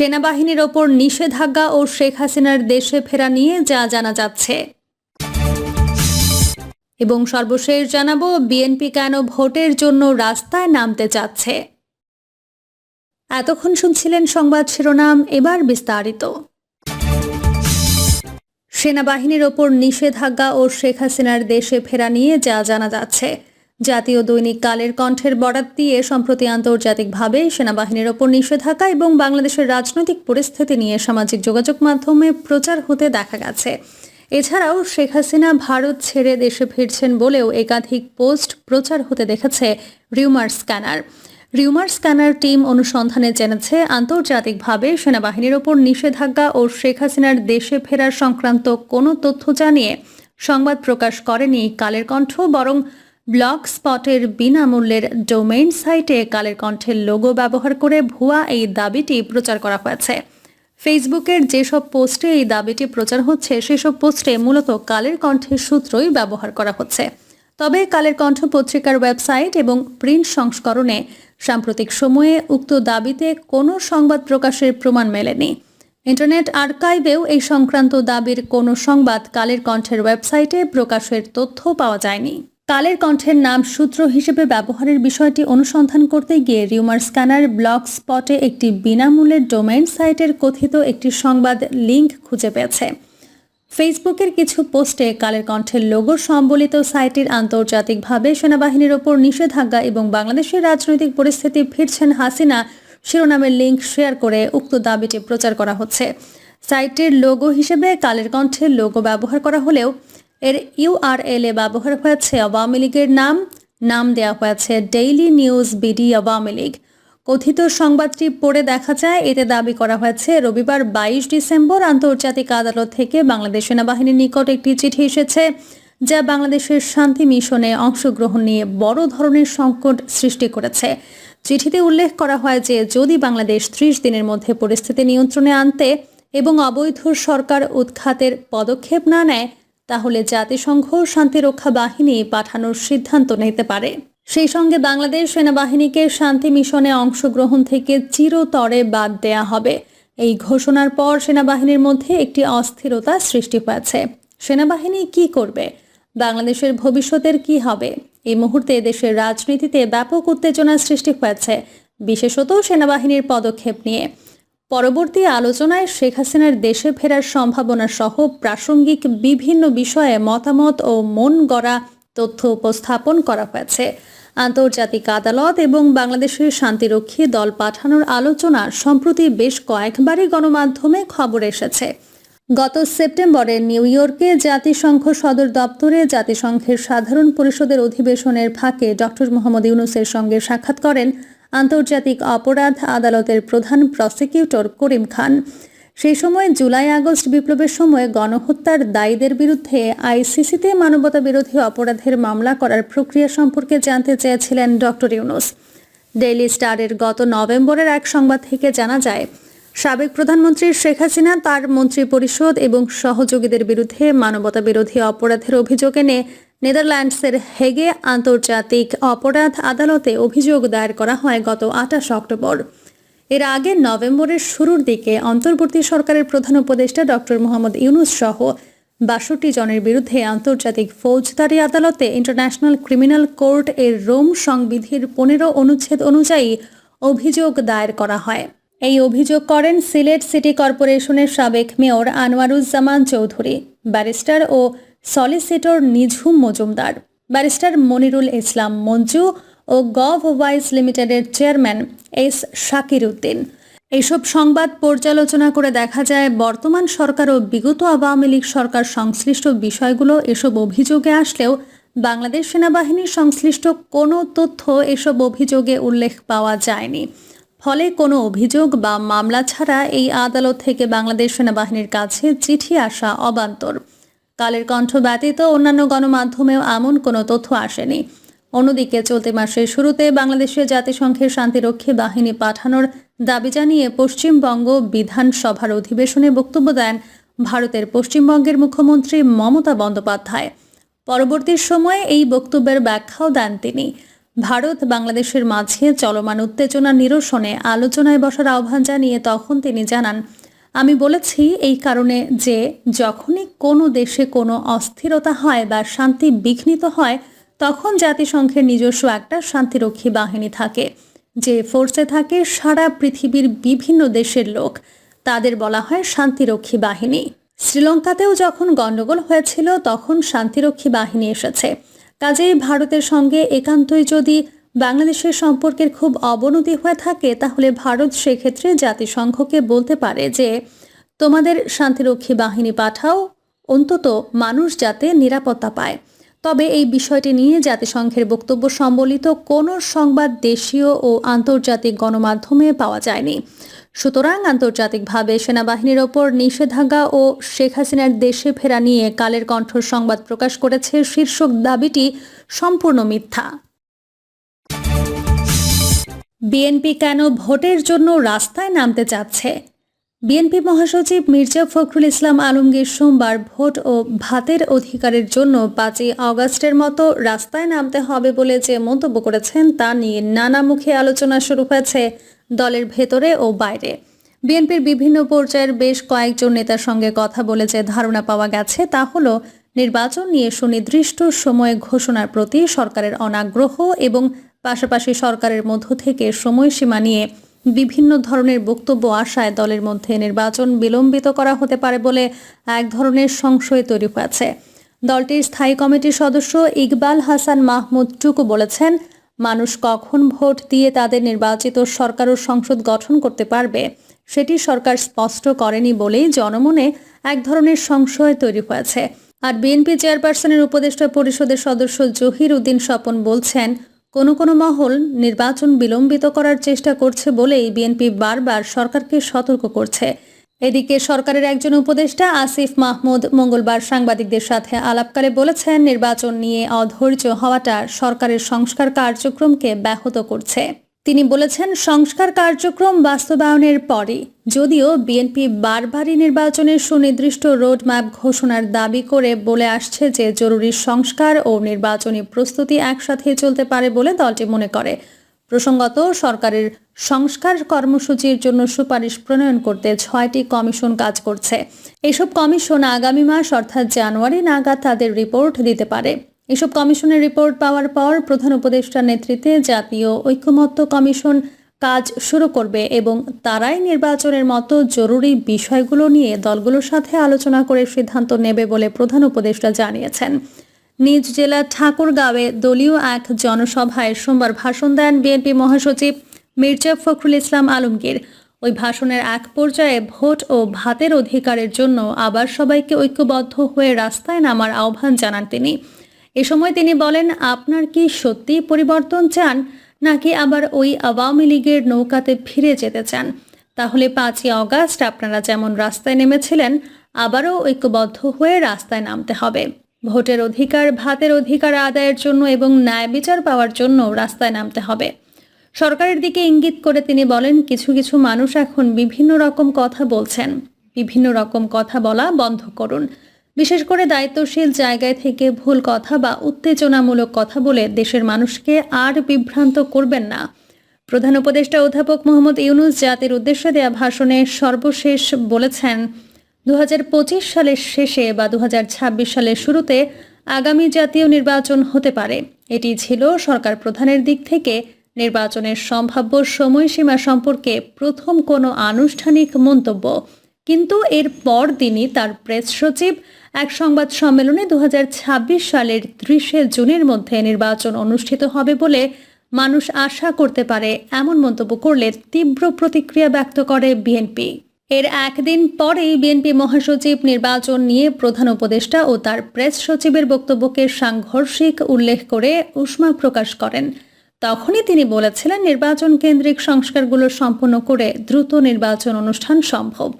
সেনাবাহিনীর ওপর নিষেধাজ্ঞা ও শেখ হাসিনার দেশে ফেরা নিয়ে যা জানা যাচ্ছে। এবং সর্বশেষ জানাব, বিএনপি কেন ভোটের জন্য রাস্তায় নামতে চাচ্ছে? এতক্ষণ শুনছিলেন সংবাদ শিরোনাম, এবার বিস্তারিত। সেনাবাহিনীর ওপর নিষেধাজ্ঞা ও শেখ হাসিনার দেশে ফেরা নিয়ে যা জানা যাচ্ছে। জাতীয় দৈনিক কালের কণ্ঠের বরাত দিয়ে সম্প্রতি আন্তর্জাতিকভাবে সেনাবাহিনীর ওপর নিষেধাজ্ঞা এবং বাংলাদেশের রাজনৈতিক পরিস্থিতি নিয়ে সামাজিক যোগাযোগ মাধ্যমে প্রচার হতে দেখা গেছে। এছাড়াও শেখ হাসিনা ভারত ছেড়ে দেশে ফিরছেন বলেও একাধিক পোস্ট প্রচার হতে দেখেছে rumour scanner. Rumour scanner team অনুসন্ধানে জেনেছে, আন্তর্জাতিকভাবে সেনাবাহিনীর ওপর নিষেধাজ্ঞা ও শেখ হাসিনার দেশে ফেরার সংক্রান্ত কোনো তথ্য জানিয়ে সংবাদ প্রকাশ করেনি কালের কণ্ঠ, বরং ব্লগ স্পটের বিনামূল্যের ডোমেইন সাইটে কালের কণ্ঠের লোগো ব্যবহার করে ভুয়া এই দাবিটি প্রচার করা হয়েছে। ফেসবুকের যেসব পোস্টে এই দাবিটি প্রচার হচ্ছে, সেসব পোস্টে মূলত কালের কণ্ঠের সূত্রই ব্যবহার করা হচ্ছে। তবে কালের কণ্ঠ পত্রিকার ওয়েবসাইট এবং প্রিন্ট সংস্করণে সাম্প্রতিক সময়ে উক্ত দাবিতে কোনো সংবাদ প্রকাশের প্রমাণ মেলেনি। ইন্টারনেট আর্কাইভেও এই সংক্রান্ত দাবির কোনো সংবাদ কালের কণ্ঠের ওয়েবসাইটে প্রকাশের তথ্য পাওয়া যায়নি। কালের কণ্ঠের নাম সূত্র হিসেবে ব্যবহারের বিষয়টি অনুসন্ধান করতে গিয়ে রিউমার স্ক্যানার ব্লগ স্পটে একটি বিনামূল্যের ডোমেইন সাইটের কথিত একটি সংবাদ লিংক খুঁজে পেয়েছে। ফেসবুকের কিছু পোস্টে কালের কণ্ঠের লোগো সম্বলিত সাইটের আন্তর্জাতিকভাবে সেনাবাহিনীর ওপর নিষেধাজ্ঞা এবং বাংলাদেশের রাজনৈতিক পরিস্থিতি ফিরছেন হাসিনা, শিরোনামের লিংক শেয়ার করে উক্ত দাবিটি প্রচার করা হচ্ছে। সাইটের লোগো হিসেবে কালের কণ্ঠের লোগো ব্যবহার করা হলেও এর ইউআরএল এ ব্যবহার হয়েছে আওয়ামী লীগের নাম। নাম দেওয়া হয়েছে Daily News BD Awami League. কথিত সংবাদটি পড়ে দেখা যায়, এতে দাবি করা হয়েছে রবিবার বাইশ ডিসেম্বর আন্তর্জাতিক আদালত থেকে বাংলাদেশ সেনাবাহিনীর নিকট একটি চিঠি এসেছে, যা বাংলাদেশের শান্তি মিশনে অংশগ্রহণ নিয়ে বড় ধরনের সংকট সৃষ্টি করেছে। চিঠিতে উল্লেখ করা হয় যে, যদি বাংলাদেশ ত্রিশ দিনের মধ্যে পরিস্থিতি নিয়ন্ত্রণে আনতে এবং অবৈধ সরকার উৎখাতের পদক্ষেপ না নেয় তাহলে জাতিসংঘ শান্তিরক্ষা বাহিনী পাঠানোর সিদ্ধান্ত নিতে পারে। সেই সঙ্গে বাংলাদেশ সেনাবাহিনীকে শান্তি মিশনে অংশগ্রহণ থেকে চিরতরে বাদ দেয়া হবে। এই ঘোষণার পর সেনাবাহিনীর মধ্যে একটি অস্থিরতা সৃষ্টি হয়েছে। সেনাবাহিনী কি করবে? বাংলাদেশের ভবিষ্যতের কি হবে? এই মুহূর্তে দেশের রাজনীতিতে ব্যাপক উত্তেজনার সৃষ্টি হয়েছে, বিশেষত সেনাবাহিনীর পদক্ষেপ নিয়ে। পরবর্তী আলোচনায় শেখ হাসিনার দেশে ফেরার সম্ভাবনা সহ প্রাসঙ্গিক বিভিন্ন বিষয়ে মতামত ও মন গড়া তথ্য উপস্থাপন করা হয়েছে। আন্তর্জাতিক আদালত এবং বাংলাদেশের শান্তিরক্ষী দল পাঠানোর আলোচনা সম্প্রতি বেশ কয়েকবারই গণমাধ্যমে খবর এসেছে। গত সেপ্টেম্বরে নিউ ইয়র্কে জাতিসংঘ সদর দপ্তরে জাতিসংঘের সাধারণ পরিষদের অধিবেশনের ফাঁকে ডক্টর মোহাম্মদ ইউনুসের সঙ্গে সাক্ষাৎ করেন আন্তর্জাতিক অপরাধ আদালতের প্রধান প্রসিকিউটর করিম খান। সেই সময় জুলাই আগস্ট বিপ্লবের সময় গণহত্যার দায়ীদের বিরুদ্ধে আইসিসিতে মানবতা বিরোধী অপরাধের মামলা করার প্রক্রিয়া সম্পর্কে জানতে চেয়েছিলেন ডক্টর ইউনুস। ডেইলি স্টারের গত নভেম্বরের এক সংবাদ থেকে জানা যায়, সাবেক প্রধানমন্ত্রী শেখ হাসিনা তার মন্ত্রী পরিষদ এবং সহযোগীদের বিরুদ্ধে মানবতা বিরোধী অপরাধের অভিযোগ এনে নেদারল্যান্ডসের হেগে আন্তর্জাতিক অপরাধ আদালতে অভিযোগ দায়ের করা হয় গত আঠাশ অক্টোবর। এর আগে নভেম্বরের শুরুর দিকে অন্তর্বর্তী সরকারের প্রধান উপদেষ্টা ডক্টর মোহাম্মদ ইউনুস সহ বাষট্টি জনের বিরুদ্ধে আন্তর্জাতিক ফৌজদারি আদালতে ইন্টারন্যাশনাল ক্রিমিনাল কোর্ট এর রোম সংবিধির পনেরো অনুচ্ছেদ অনুযায়ী অভিযোগ দায়ের করা হয়। এই অভিযোগ করেন সিলেট সিটি কর্পোরেশনের সাবেক মেয়র আনোয়ারুজ্জামান চৌধুরী। ব্যারিস্টার ও সলিসিটর নিঝুম মজুমদার, ব্যারিস্টার মনিরুল ইসলাম মঞ্জু ও গভ ওয়াইজ লিমিটেডের চেয়ারম্যান এস শাকির উদ্দিন। এইসব সংবাদ পর্যালোচনা করে দেখা যায়, বর্তমান সরকার ও বিগত আওয়ামী লীগ সরকার সংশ্লিষ্ট বিষয়গুলো এসব অভিযোগে আসলেও বাংলাদেশ সেনাবাহিনীর সংশ্লিষ্ট কোনো তথ্য এসব অভিযোগে উল্লেখ পাওয়া যায়নি। ফলে কোনো অভিযোগ বা মামলা ছাড়া এই আদালত থেকে বাংলাদেশ সেনাবাহিনীর কাছে চিঠি আসা অবান্তর। কালের কণ্ঠ ব্যতীত অন্যান্য গণমাধ্যমেও এমন কোনো তথ্য আসেনি। অন্যদিকে চলতি মাসের শুরুতে বাংলাদেশের জাতিসংঘের শান্তিরক্ষী বাহিনী পাঠানোর দাবি জানিয়ে পশ্চিমবঙ্গ বিধানসভার অধিবেশনে বক্তব্য দেন ভারতের পশ্চিমবঙ্গের মুখ্যমন্ত্রী মমতা বন্দ্যোপাধ্যায়। পরবর্তী সময়ে এই বক্তব্যের ব্যাখ্যাও দেন তিনি। ভারত বাংলাদেশের মাঝে চলমান উত্তেজনা নিরসনে আলোচনায় বসার আহ্বান জানিয়ে তখন তিনি জানান আমি বলেছি এই কারণে যে যখনই কোনো দেশে কোনো অস্থিরতা হয় বা শান্তি বিঘ্নিত হয়, তখন জাতিসংঘের নিজস্ব একটা শান্তিরক্ষী বাহিনী থাকে, যে ফোর্সে থাকে সারা পৃথিবীর বিভিন্ন দেশের লোক। তাদের বলা হয় শান্তিরক্ষী বাহিনী। শ্রীলঙ্কাতেও যখন গণ্ডগোল হয়েছিল, তখন শান্তিরক্ষী বাহিনী এসেছে। কাজেই ভারতের সঙ্গে একান্তই যদি বাংলাদেশের সম্পর্কের খুব অবনতি হয়ে থাকে, তাহলে ভারত সেক্ষেত্রে জাতিসংঘকে বলতে পারে যে, তোমাদের শান্তিরক্ষী বাহিনী পাঠাও, অন্তত মানুষ যাতে নিরাপত্তা পায়। তবে এই বিষয়টি নিয়ে জাতিসংঘের বক্তব্য সম্বলিত কোনো সংবাদ দেশীয় ও আন্তর্জাতিক গণমাধ্যমে পাওয়া যায়নি। সুতরাং আন্তর্জাতিকভাবে সেনাবাহিনীর ওপর নিষেধাজ্ঞা ও শেখ হাসিনার দেশে ফেরা নিয়ে কালের কণ্ঠ সংবাদ প্রকাশ করেছে শীর্ষক দাবিটি সম্পূর্ণ মিথ্যা। বিএনপি কেন ভোটের জন্য রাস্তায় নামতে চাচ্ছে? বিএনপি মহাসচিব মির্জা ফখরুল ইসলাম আলমগীর সোমবার ভোট ও ভাতের অধিকারের জন্য পাঁচই অগস্টের মতো রাস্তায় নামতে হবে বলে যে মন্তব্য করেছেন তা নিয়ে নানা মুখে আলোচনা শুরু হয়েছে দলের ভেতরে ও বাইরে। বিএনপির বিভিন্ন পর্যায়ের বেশ কয়েকজন নেতার সঙ্গে কথা বলে যে ধারণা পাওয়া গেছে তা হলো নির্বাচন নিয়ে সুনির্দিষ্ট সময় ঘোষণার প্রতি সরকারের অনাগ্রহ এবং পাশাপাশি সরকারের মধ্য থেকে সময়সীমা নিয়ে বিভিন্ন ধরনের বক্তব্য আসায় দলের মধ্যে নির্বাচন বিলম্বিত করা হতে পারে বলে এক ধরনের সংশয় তৈরি হয়েছে। দলটির স্থায়ী কমিটির সদস্য ইকবাল হাসান মাহমুদ টুকু বলেছেন, মানুষ কখন ভোট দিয়ে তাদের নির্বাচিত সরকার ও সংসদ গঠন করতে পারবে, সেটি সরকার স্পষ্ট করেনি বলেই জনমনে এক ধরনের সংশয় তৈরি হয়েছে। আর বিএনপি চেয়ারপারসনের উপদেষ্টা পরিষদের সদস্য জহির উদ্দিন স্বপন বলছেন কোনো কোনো মহল নির্বাচন বিলম্বিত করার চেষ্টা করছে বলেই বিএনপি বারবার সরকারকে সতর্ক করছে। এদিকে সরকারের একজন উপদেষ্টা আসিফ মাহমুদ মঙ্গলবার সাংবাদিকদের সাথে আলাপকালে বলেছেন, নির্বাচন নিয়ে অধৈর্য হওয়াটা সরকারের সংস্কার কার্যক্রমকে ব্যাহত করছে। তিনি বলেছেন, সংস্কার কার্যক্রম বাস্তবায়নের পরে যদিও বিএনপি বারবারই নির্বাচনের সুনির্দিষ্ট রোডম্যাপ ঘোষণার দাবি করে বলে আসছে যে জরুরি সংস্কার ও নির্বাচনী প্রস্তুতি একসাথে চলতে পারে বলে দলটি মনে করে। প্রসঙ্গত, সরকারের সংস্কার কর্মসূচির জন্য সুপারিশ প্রণয়ন করতে ছয়টি কমিশন কাজ করছে। এসব কমিশন আগামী মাস, অর্থাৎ জানুয়ারি নাগাদ তাদের রিপোর্ট দিতে পারে। এসব কমিশনের রিপোর্ট পাওয়ার পর প্রধান উপদেষ্টার নেতৃত্বে জাতীয় ঐক্যমত্য কমিশন কাজ শুরু করবে এবং তারাই নির্বাচনের মতো জরুরি বিষয়গুলো নিয়ে দলগুলোর সাথে আলোচনা করে সিদ্ধান্ত নেবে বলে প্রধান উপদেষ্টা জানিয়েছেন। নিজ জেলা ঠাকুরগাঁওয়ে দলীয় এক জনসভায় সোমবার ভাষণ দেন বিএনপি মহাসচিব মির্জা ফখরুল ইসলাম আলমগীর। ওই ভাষণের এক পর্যায়ে ভোট ও ভাতের অধিকারের জন্য আবার সবাইকে ঐক্যবদ্ধ হয়ে রাস্তায় নামার আহ্বান জানান তিনি। এ সময় তিনি বলেন, আপনার কি সত্যি পরিবর্তন চান, নাকি আবার ওই আওয়ামী লীগের নৌকাতে ফিরে যেতে চান? তাহলে পাঁচই অগাস্ট আপনারা যেমন রাস্তায় নেমেছিলেন, আবারও ঐক্যবদ্ধ হয়ে রাস্তায় নামতে হবে। ভোটের অধিকার, ভাতের অধিকার আদায়ের জন্য এবং ন্যায় বিচার পাওয়ার জন্য রাস্তায় নামতে হবে। সরকারের দিকে ইঙ্গিত করে তিনি বলেন, কিছু কিছু মানুষ এখন বিভিন্ন রকম কথা বলছেন। বিভিন্ন রকম কথা বলা বন্ধ করুন। বিশেষ করে দায়িত্বশীল জায়গায় থেকে ভুল কথা বা উত্তেজনামূলক কথা বলে দেশের মানুষকে আর বিভ্রান্ত করবেন না। প্রধান উপদেষ্টা অধ্যাপক মোহাম্মদ ইউনুস জাতির উদ্দেশ্যে দেয়া ভাষণে সর্বশেষ বলেছেন দু হাজার পঁচিশ সালের শেষে বা দু হাজার ছাব্বিশ সালের শুরুতে আগামী জাতীয় নির্বাচন হতে পারে। এটি ছিল সরকার প্রধানের দিক থেকে নির্বাচনের সম্ভাব্য সময়সীমা সম্পর্কে প্রথম কোনো আনুষ্ঠানিক মন্তব্য। কিন্তু এর পর দিনই তার প্রেস সচিব এক সংবাদ সম্মেলনে দু হাজার ছাব্বিশ সালের ত্রিশে জুনের মধ্যে নির্বাচন অনুষ্ঠিত হবে বলে মানুষ আশা করতে পারে এমন মন্তব্য করলে তীব্র প্রতিক্রিয়া ব্যক্ত করে বিএনপি। এর একদিন পরেই বিএনপি মহাসচিব নির্বাচন নিয়ে প্রধান উপদেষ্টা ও তার প্রেস সচিবের বক্তব্যকে সাংঘর্ষিক উল্লেখ করে উষ্মা প্রকাশ করেন। তখনই তিনি বলেছিলেন, নির্বাচন কেন্দ্রিক সংস্কারগুলো সম্পন্ন করে দ্রুত নির্বাচন অনুষ্ঠান সম্ভব।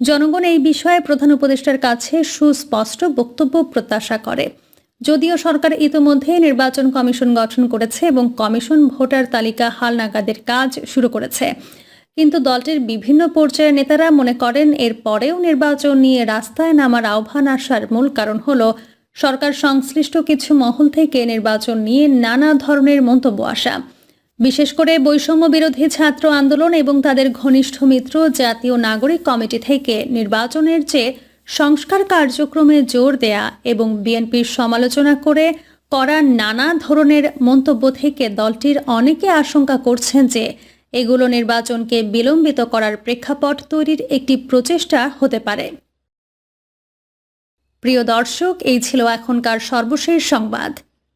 জনগণ এই বিষয়ে প্রধান উপদেষ্টার কাছে সুস্পষ্ট বক্তব্য প্রত্যাশা করে। যদিও সরকার ইতোমধ্যে নির্বাচন কমিশন গঠন করেছে এবং কমিশন ভোটার তালিকা হালনাগাদের কাজ শুরু করেছে। কিন্তু দলটির বিভিন্ন পর্যায়ের নেতারা মনে করেন, এর পরেও নির্বাচন নিয়ে রাস্তায় নামার আহ্বান আসার মূল কারণ হল, সরকার সংশ্লিষ্ট কিছু মহল থেকে নির্বাচন নিয়ে নানা ধরনের মন্তব্য আসা। বিশেষ করে বৈষম্য বিরোধী ছাত্র আন্দোলন এবং তাদের ঘনিষ্ঠ মিত্র জাতীয় নাগরিক কমিটি থেকে নির্বাচনের চেয়ে সংস্কার কার্যক্রমে জোর দেয়া এবং বিএনপির সমালোচনা করে করা নানা ধরনের মন্তব্য থেকে দলটির অনেকে আশঙ্কা করছেন যে এগুলো নির্বাচনকে বিলম্বিত করার প্রেক্ষাপট তৈরির একটি প্রচেষ্টা হতে পারে। প্রিয় দর্শক, এই ছিল এখনকার সর্বশেষ সংবাদ।